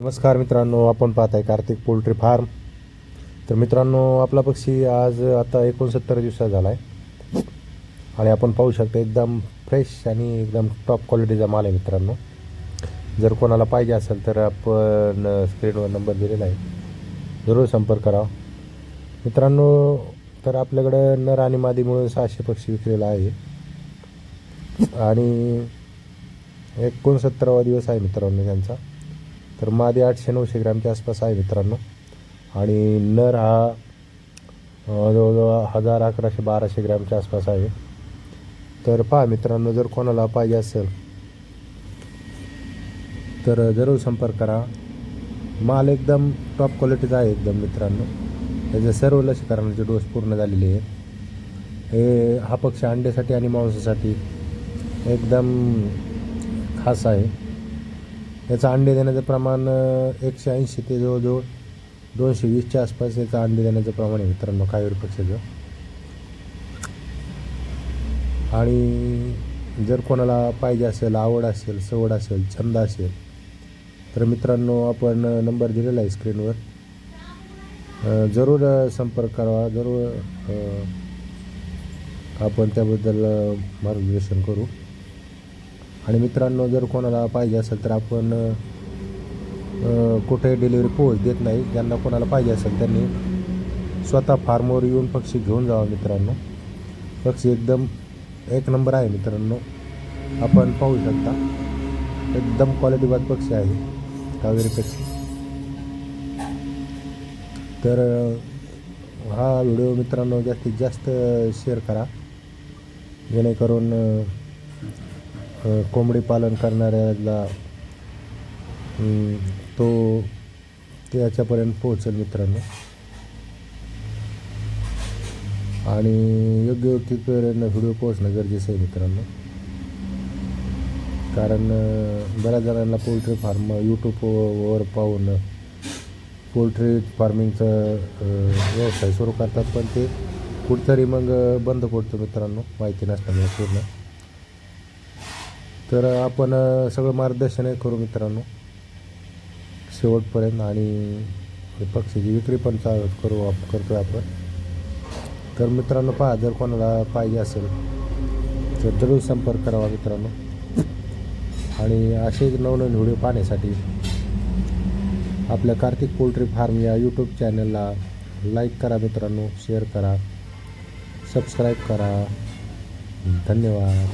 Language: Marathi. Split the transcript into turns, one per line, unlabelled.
नमस्कार मित्रांनो आपण पाहत आहे कार्तिक पोल्ट्री फार्म. तर मित्रांनो आपला पक्षी आज आता एकोणसत्तर दिवसाचा झाला आहे आणि आपण पाहू शकता एकदम फ्रेश आणि एकदम टॉप क्वालिटीचा माल आहे मित्रांनो. जर कोणाला पाहिजे असेल तर आपण स्क्रीनवर नंबर दिलेला आहे. जरूर संपर्क करावा. मित्रांनो तर आपल्याकडं नर आणि मादी मिळून सहाशे पक्षी विकलेला आहे. आणि एकोणसत्तरावा दिवस आहे मित्रांनो त्यांचा. तर मादी आठशे नऊशे ग्रॅमच्या आसपास आहे मित्रांनो. आणि नर हा जवळजवळ हजार अकराशे बाराशे ग्रॅमच्या आसपास आहे. तर पहा मित्रांनो जर कोणाला पाहिजे असेल तर जरूर संपर्क करा. माल एकदम टॉप क्वालिटीचा आहे एकदम मित्रांनो. त्याचे सर्व लसीकरणाचे डोस पूर्ण झालेले आहेत हे हा पक्ष अंड्यासाठी आणि मांसासाठी एकदम खास आहे. याचं अंडे देण्याचं प्रमाण एकशे ऐंशी ते जवळजवळ दोनशे वीसच्या आसपास याचं अंडे देण्याचं प्रमाण आहे मित्रांनो कावेरी पक्षाचं. आणि जर कोणाला पाहिजे असेल आवड असेल सवड असेल छंद असेल तर मित्रांनो आपण नंबर दिलेला आहे स्क्रीनवर. जरूर संपर्क करावा जरूर आपण त्याबद्दल मार्गदर्शन करू. आणि मित्रांनो जर कोणाला पाहिजे असेल तर आपण कुठे डिलिव्हरी पोच देत नाही. ज्यांना कोणाला पाहिजे असेल त्यांनी स्वतः फार्मवर येऊन पक्षी घेऊन जावा मित्रांनो. पक्षी एकदम एक नंबर आहे मित्रांनो. आपण पाहू शकता एकदम क्वालिटीबाद पक्षी आहे कावेरी पक्षी. तर हा व्हिडिओ मित्रांनो जास्तीत जास्त शेअर करा. जेणेकरून कोंबडी पालन करणाऱ्याला तो त्याच्यापर्यंत पोहोचेल मित्रांनो. आणि योग्य व्यक्तीपर्यंत व्हिडिओ पोहोचणं गरजेचं आहे मित्रांनो. कारण बऱ्याच जणांना पोल्ट्री फार्म यूट्यूबवर पाहून पोल्ट्री फार्मिंगचं व्यवसाय सुरू करतात पण ते कुठतरी मग बंद पडतो मित्रांनो. माहिती नसताना पूर्ण. तर आपण सगळं मार्गदर्शन करू मित्रांनो. शेवटपर्यंत आणि पक्षीची विक्री पण चालू करू आप करतो आपण. तर मित्रांनो पहा जर कोणाला पाहिजे असेल तर जरूर संपर्क करावा मित्रांनो. आणि असे नवनवीन व्हिडिओ पाहण्यासाठी आपल्या कार्तिक पोल्ट्री फार्म या यूट्यूब चॅनलला लाईक करा मित्रांनो शेअर करा सबस्क्राईब करा. धन्यवाद.